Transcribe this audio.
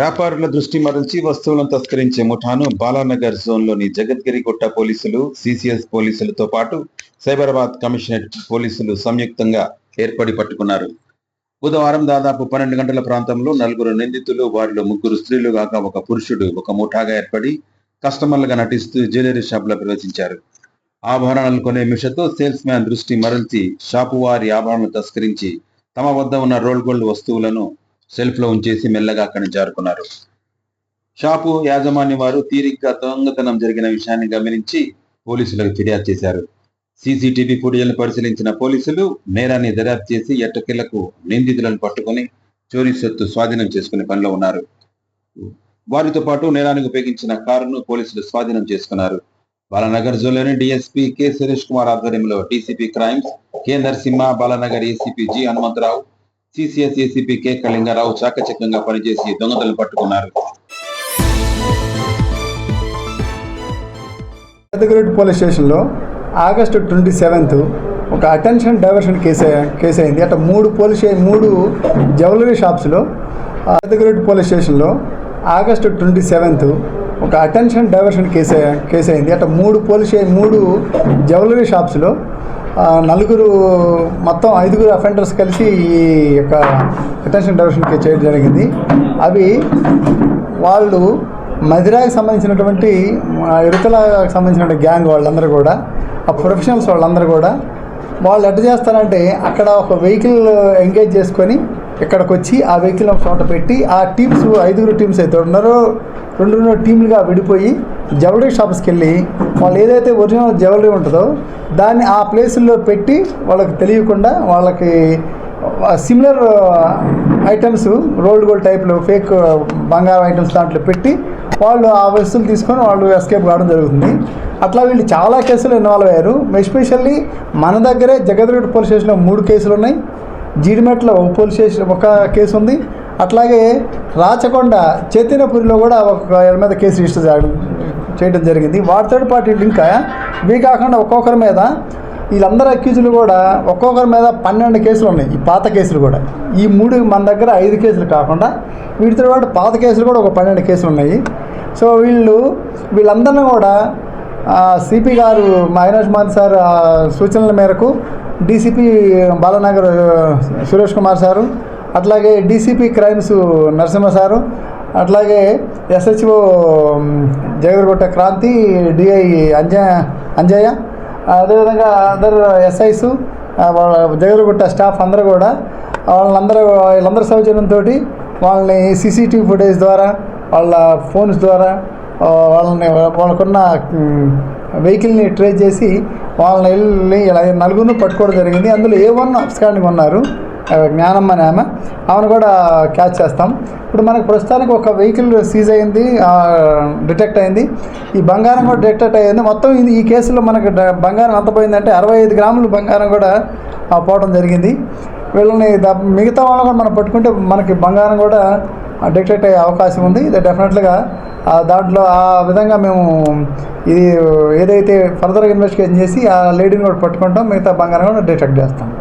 వ్యాపారుల దృష్టి మరల్చి వస్తువులను తస్కరించే ముఠాను బాలానగర్ జోన్లోని జగద్గిరిగుట్ట పోలీసులు సిసిఎస్ పోలీసులతో పాటు సైబరాబాద్ కమిషనరేట్ పోలీసులు సంయుక్తంగా ఏర్పడి పట్టుకున్నారు. బుధవారం దాదాపు పన్నెండు గంటల ప్రాంతంలో నలుగురు నిందితులు వారిలో ముగ్గురు స్త్రీలు కాక ఒక పురుషుడు ఒక ముఠాగా ఏర్పడి కస్టమర్లుగా నటిస్తూ జ్యువెలరీ షాపులో ప్రవేశించారు. ఆభరణాలు కొనే మిషతో సేల్స్ మ్యాన్ దృష్టి మరల్చి షాపు వారి ఆభరణాలు తస్కరించి తమ వద్ద ఉన్న రోల్ గోల్డ్ వస్తువులను సెల్ఫ్లో ఉంచేసి మెల్లగా అక్కడి నుంచి జారుకున్నారు షాపు యాజమాన్య వారు తీరిగ్గా దొంగతనం జరిగిన విషయాన్ని గమనించి పోలీసులకు ఫిర్యాదు చేశారు. సీసీటీవీ ఫుటేజ్లను పరిశీలించిన పోలీసులు నేరాన్ని దర్యాప్తు చేసి ఎట్టకిళ్ళకు నిందితులను పట్టుకొని చోరీ సొత్తు స్వాధీనం చేసుకునే పనిలో ఉన్నారు. వారితో పాటు నేరానికి ఉపయోగించిన కారును పోలీసులు స్వాధీనం చేసుకున్నారు. బాలానగర్ జోన్లోని డిఎస్పీ కె సురేష్ కుమార్ ఆధ్వర్యంలో DCP crimes K Narasimha Balanagar ACP G Hanumantharao CCS ACP K Kalingarao చాకచక్యంగా పనిచేసి దొంగతలు పట్టుకున్నారు. పెద్దగరెడ్డి పోలీస్ స్టేషన్లో ఆగస్టు ట్వంటీ సెవెంత్ ఒక అటెన్షన్ డైవర్షన్ కేసు కేసు అయింది. అట్లా మూడు పోలీస్ మూడు జ్యువెలరీ షాప్స్లో పెద్దగరెడ్డి పోలీస్ స్టేషన్లో ఆగస్టు ట్వంటీ సెవెంత్ ఒక అటెన్షన్ డైవర్షన్ కేసు కేసు అయింది. అట్లా మూడు పోలీస్ మూడు జ్యువెలరీ షాప్స్లో నలుగురు మొత్తం ఐదుగురు అఫెండర్స్ కలిసి ఈ యొక్క అటెన్షన్ డైవర్షన్ చేయడం జరిగింది. అవి వాళ్ళు మదిరాకి సంబంధించినటువంటి ఇరుతలకు సంబంధించినటువంటి సంబంధించిన గ్యాంగ్ వాళ్ళందరూ కూడా ఆ ప్రొఫెషనల్స్ వాళ్ళందరూ కూడా వాళ్ళు ఎట్ట చేస్తారంటే అక్కడ ఒక వెహికల్ ఎంగేజ్ చేసుకొని ఇక్కడికి వచ్చి ఆ వెహికల్ ఒక చోట పెట్టి ఆ టీమ్స్ ఐదుగురు టీమ్స్ అయితే ఉన్నారో రెండు రెండు టీంలుగా విడిపోయి జ్యువెలరీ షాప్స్కి వెళ్ళి వాళ్ళు ఏదైతే ఒరిజినల్ జ్యువెలరీ ఉంటుందో దాన్ని ఆ ప్లేసుల్లో పెట్టి వాళ్ళకి తెలియకుండా వాళ్ళకి సిమిలర్ ఐటమ్స్ రోల్డ్ గోల్డ్ టైప్లో ఫేక్ బంగారం ఐటమ్స్ దాంట్లో పెట్టి వాళ్ళు ఆ వస్తువులు తీసుకొని వాళ్ళు ఎస్కేప్ కావడం జరుగుతుంది. అట్లా వీళ్ళు చాలా కేసులు ఇన్వాల్వ్ అయ్యారు. ఎస్పెషల్లీ మన దగ్గరే జగద్గిరి పోలీస్ స్టేషన్లో మూడు కేసులు ఉన్నాయి. జీడిమెట్లో ఒక పోలీస్ స్టేషన్ ఒక కేసు ఉంది. అట్లాగే రాచకొండ చైతన్యపురిలో కూడా ఒక వీళ్ళ మీద కేసు రిజిస్టర్ చేయడం చేయడం జరిగింది. వాటితో పాటు ఇంకా ఇవి కాకుండా ఒక్కొక్కరి మీద వీళ్ళందరూ అక్యూజులు కూడా ఒక్కొక్కరి మీద పన్నెండు కేసులు ఉన్నాయి. ఈ పాత కేసులు కూడా. ఈ మూడు మన దగ్గర ఐదు కేసులు కాకుండా వీటితో పాటు పాత కేసులు కూడా ఒక పన్నెండు కేసులు ఉన్నాయి. సో వీళ్ళు వీళ్ళందరినీ కూడా సిపి గారు మా అవినాష్ మాన్ సార్ సూచనల మేరకు డీసీపీ బాలనగర్ సురేష్ కుమార్ సారు అట్లాగే డీసీపీ క్రైమ్స్ నరసింహ సారు అట్లాగే ఎస్హెచ్ఓ జగదర్గుట్ట క్రాంతి డిఐ అంజ అంజయ్య అదేవిధంగా అందరు ఎస్ఐస్ వాళ్ళ జగదర్గుట్ట స్టాఫ్ అందరూ కూడా వాళ్ళందరూ వీళ్ళందరి సౌజన్యంతో వాళ్ళని సీసీటీవీ ఫుటేజ్ ద్వారా వాళ్ళ ఫోన్స్ ద్వారా వాళ్ళని వాళ్ళకున్న వెహికల్ని ట్రేస్ చేసి వాళ్ళని వెళ్ళి ఇలా నలుగురిని పట్టుకోవడం జరిగింది. అందులో ఏ వన్ అబ్స్కాండింగ్ ఉన్నారు. జ్ఞానమ్మ అనే ఆమె. ఆమెను కూడా క్యాచ్ చేస్తాం. ఇప్పుడు మనకు ప్రస్తుతానికి ఒక వెహికల్ సీజ్ అయింది డిటెక్ట్ అయింది. ఈ బంగారం కూడా డిటెక్ట్ అయ్యింది మొత్తం ఇది ఈ కేసులో మనకు డ- బంగారం ఎంత పోయిందంటే అరవై ఐదు గ్రాములు బంగారం కూడా పోవడం జరిగింది. వీళ్ళని మిగతా వాళ్ళని కూడా మనం పట్టుకుంటే మనకి బంగారం కూడా డిటెక్ట్ అయ్యే అవకాశం ఉంది. ఇది డెఫినెట్గా ఆ దాంట్లో ఆ విధంగా మేము ఇది ఏదైతే ఫర్దర్గా ఇన్వెస్టిగేషన్ చేసి ఆ లేడీని కూడా పట్టుకుంటాం. మిగతా బంగారం కూడా డిటెక్ట్ చేస్తాం.